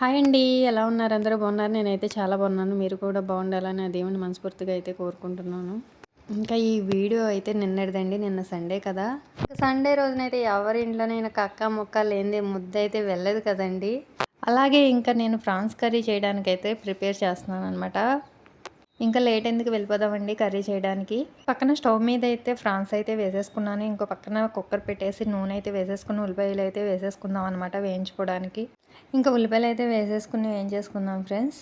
Hi అండి. ఎలా ఉన్నారు? అందరూ బాగున్నారు? నేనైతే చాలా బాగున్నాను. మీరు కూడా బాగుండాలని దేవుని మనస్ఫూర్తిగా అయితే కోరుకుంటున్నాను. ఇంకా ఈ వీడియో అయితే నిన్నటిదండి. నిన్న సండే కదా. సండే రోజునైతే ఎవరి ఇంట్లోనైనా కక్క ముక్క లేనిదే ముద్ద అయితే వెళ్ళదు కదండి. అలాగే ఇంకా నేను ఫ్రాన్స్ కర్రీ చేయడానికి అయితే ప్రిపేర్ చేస్తున్నాను అనమాట ఇంకా లేట్ ఎందుకు వెళ్ళిపోదామండి కర్రీ చేయడానికి? పక్కన స్టవ్ మీద అయితే ఫ్రాన్స్ అయితే వేసేసుకున్నాను. ఇంకో పక్కన కుక్కర్ పెట్టేసి నూనె అయితే వేసేసుకుని ఉల్లిపాయలు అయితే వేసేసుకుందాం అనమాట వేయించుకోవడానికి. ఇంకా ఉల్లిపాయలు అయితే వేసేసుకుని ఏం చేసుకుందాం ఫ్రెండ్స్?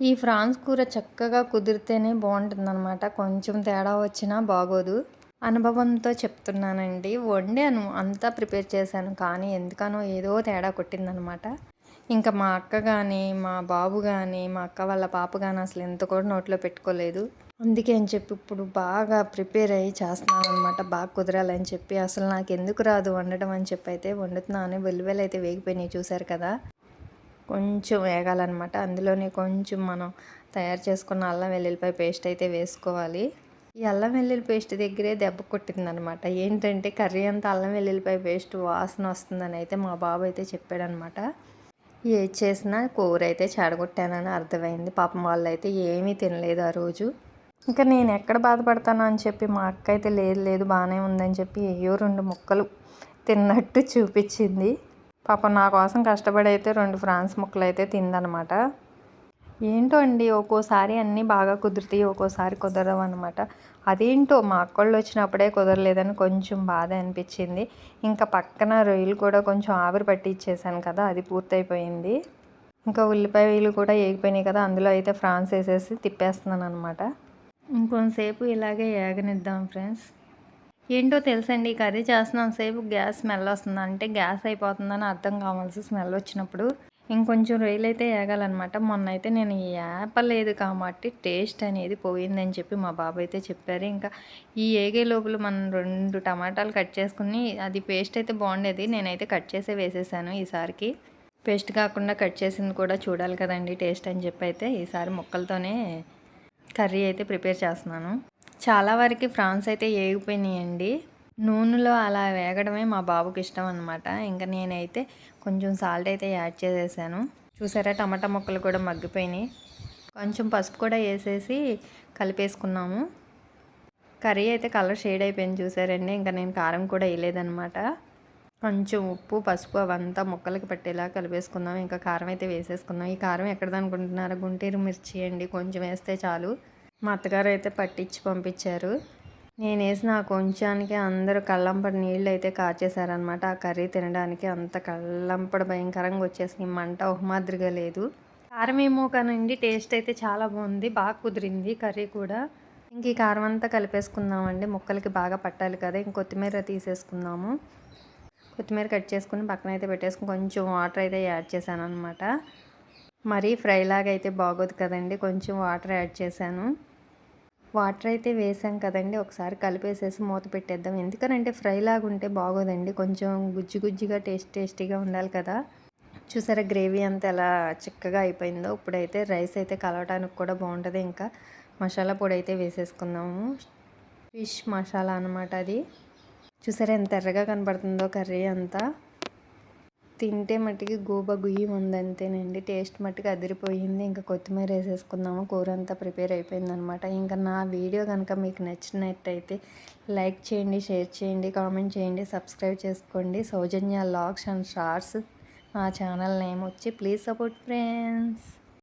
ఈ ఫ్రాన్స్ కూర చక్కగా కుదిరితేనే బాగుంటుందన్నమాట. కొంచెం తేడా వచ్చినా బాగోదు. అనుభవంతో చెప్తున్నానండి. వండాను అంతా ప్రిపేర్ చేశాను. కానీ ఎందుకనో ఏదో తేడా కొట్టిందనమాట ఇంకా మా అక్క కానీ మా బాబు కానీ మా అక్క వాళ్ళ పాప కానీ అసలు ఎంత కూడా నోట్లో పెట్టుకోలేదు. అందుకే అని చెప్పి ఇప్పుడు బాగా ప్రిపేర్ అయ్యి చేస్తున్నాను అనమాట బాగా కుదరాలని చెప్పి. అసలు నాకు ఎందుకు రాదు వండటం అని చెప్పి అయితే వండుతున్నాను వెలువెలు అయితే వేగిపోయినాయి చూశారు కదా. కొంచెం వేగాలన్నమాట. అందులోనే కొంచెం మనం తయారు చేసుకున్న అల్లం వెల్లుల్లిపాయ పేస్ట్ అయితే వేసుకోవాలి. ఈ అల్లం వెల్లుల్లి పేస్ట్ దగ్గరే దెబ్బ కొట్టిందనమాట ఏంటంటే కర్రీ అంతా అల్లం వెల్లుల్లిపాయ పేస్ట్ వాసన వస్తుందని అయితే మా బాబు అయితే చెప్పాడనమాట ఏది చేసినా కూర అయితే చెడగొట్టానని అర్థమైంది. పాపం వాళ్ళు అయితే ఏమీ తినలేదు ఆ రోజు. ఇంకా నేను ఎక్కడ బాధపడతాను అని చెప్పి మా అక్క అయితే లేదు లేదు బాగానే ఉందని చెప్పి ఏయో రెండు ముక్కలు తిన్నట్టు చూపించింది. పాపం నా కోసం కష్టపడి అయితే రెండు ఫ్రాన్స్ ముక్కలు అయితే తిందనమాట. ఏంటో అండి ఒక్కోసారి అన్నీ బాగా కుదురుతాయి ఒక్కోసారి కుదరవు అనమాట అదేంటో మా అక్కళ్ళు వచ్చినప్పుడే కుదరలేదని కొంచెం బాధ అనిపించింది. ఇంకా పక్కన రొయ్యలు కూడా కొంచెం ఆవిరి పట్టి ఇచ్చేసాను కదా అది పూర్తయిపోయింది. ఇంకా ఉల్లిపాయలు కూడా ఏగిపోయినాయి కదా అందులో అయితే ఫ్రాన్స్ వేసేసి తిప్పేస్తున్నాను అనమాట ఇంకొంతసేపు ఇలాగే ఏగనిద్దాం ఫ్రెండ్స్. ఏంటో తెలుసండి కర్రీ చేస్తున్నాం సేపు గ్యాస్ స్మెల్ వస్తుంది. అంటే గ్యాస్ అయిపోతుందని అర్థం కావాల్సి స్మెల్ వచ్చినప్పుడు ఇంకొంచెం రొయ్యలు అయితే వేగాలన్నమాట మొన్న అయితే నేను ఏపలేదు కాబట్టి టేస్ట్ అనేది పోయిందని చెప్పి మా బాబు అయితే చెప్పారు. ఇంకా ఈ ఏగే లోపల మనం రెండు టమాటాలు కట్ చేసుకుని అది పేస్ట్ అయితే బాగుండేది. నేనైతే కట్ చేసే వేసేసాను ఈసారికి. పేస్ట్ కాకుండా కట్ చేసింది కూడా చూడాలి కదండి టేస్ట్ అని చెప్పి అయితే ఈసారి ముక్కలతోనే కర్రీ అయితే ప్రిపేర్ చేస్తున్నాను. చాలా వరకు ఫ్రాన్స్ అయితే ఏగిపోయినాయండి. నూనెలో అలా వేగడమే మా బాబుకి ఇష్టం అనమాట ఇంకా నేనైతే కొంచెం సాల్ట్ అయితే యాడ్ చేసేసాను. చూసారా టమాటా ముక్కలు కూడా మగ్గిపోయినాయి. కొంచెం పసుపు కూడా వేసేసి కలిపేసుకున్నాము. కర్రీ అయితే కలర్ షేడ్ అయిపోయింది చూసారండి. ఇంకా నేను కారం కూడా వేయలేదనమాట కొంచెం ఉప్పు పసుపు అవంతా ముక్కలకి పట్టేలా కలిపేసుకుందాం. ఇంకా కారం అయితే వేసేసుకుందాం. ఈ కారం ఎక్కడదనుకుంటున్నారా గుంటూరు మిర్చి అండి. కొంచెం వేస్తే చాలు. మా అత్తగారు అయితే పట్టించి పంపించారు. నేను వేసిన ఆ కొంచానికి అందరూ కళ్ళంపడి నీళ్ళు అయితే కాచేశారనమాట ఆ కర్రీ తినడానికి అంత కళ్ళంపడి భయంకరంగా వచ్చేసింది. మంట ఒక మాదిరిగా లేదు. కారం ఏమో కానండి. టేస్ట్ అయితే చాలా బాగుంది. బాగా కుదిరింది కర్రీ కూడా. ఇంక ఈ కారం అంతా కలిపేసుకుందామండి. ముక్కలకి బాగా పట్టాలి కదా. ఇంక కొత్తిమీర తీసేసుకుందాము. కొత్తిమీర కట్ చేసుకుని పక్కన అయితే పెట్టేసుకుని కొంచెం వాటర్ అయితే యాడ్ చేశాను అనమాట మరీ ఫ్రైలాగా అయితే బాగోదు కదండి కొంచెం వాటర్ యాడ్ చేశాను. వాటర్ అయితే వేసాం కదండి ఒకసారి కలిపేసేసి మూత పెట్టేద్దాం. ఎందుకనంటే ఫ్రై లాగా ఉంటే బాగోదండి కొంచెం గుజ్జు గుజ్జుగా టేస్ట్ టేస్టీగా ఉండాలి కదా. చూసారా గ్రేవీ అంతా ఎలా చిక్కగా అయిపోయిందో ఇప్పుడైతే రైస్ అయితే కలవటానికి కూడా బాగుంటుంది ఇంకా. మసాలా పొడి అయితే వేసేసుకుందాము. ఫిష్ మసాలా అనమాట అది. చూసారా ఎంత ఎర్రగా కనబడుతుందో కర్రీ అంతా. తింటే మట్టికి గోబ గుయ్యి ఉందంతేనండి. టేస్ట్ మట్టికి అదిరిపోయింది. ఇంకా కొత్తిమీర వేసేసుకుందాము. కూర అంతా ప్రిపేర్ అయిపోయిందనమాట. ఇంకా నా వీడియో కనుక మీకు నచ్చినట్టయితే లైక్ చేయండి షేర్ చేయండి కామెంట్ చేయండి సబ్స్క్రైబ్ చేసుకోండి. సౌజన్య లాగ్స్ అండ్ షార్ట్స్ నా ఛానల్ నేమ్ వచ్చి ప్లీజ్ సపోర్ట్ ఫ్రెండ్స్.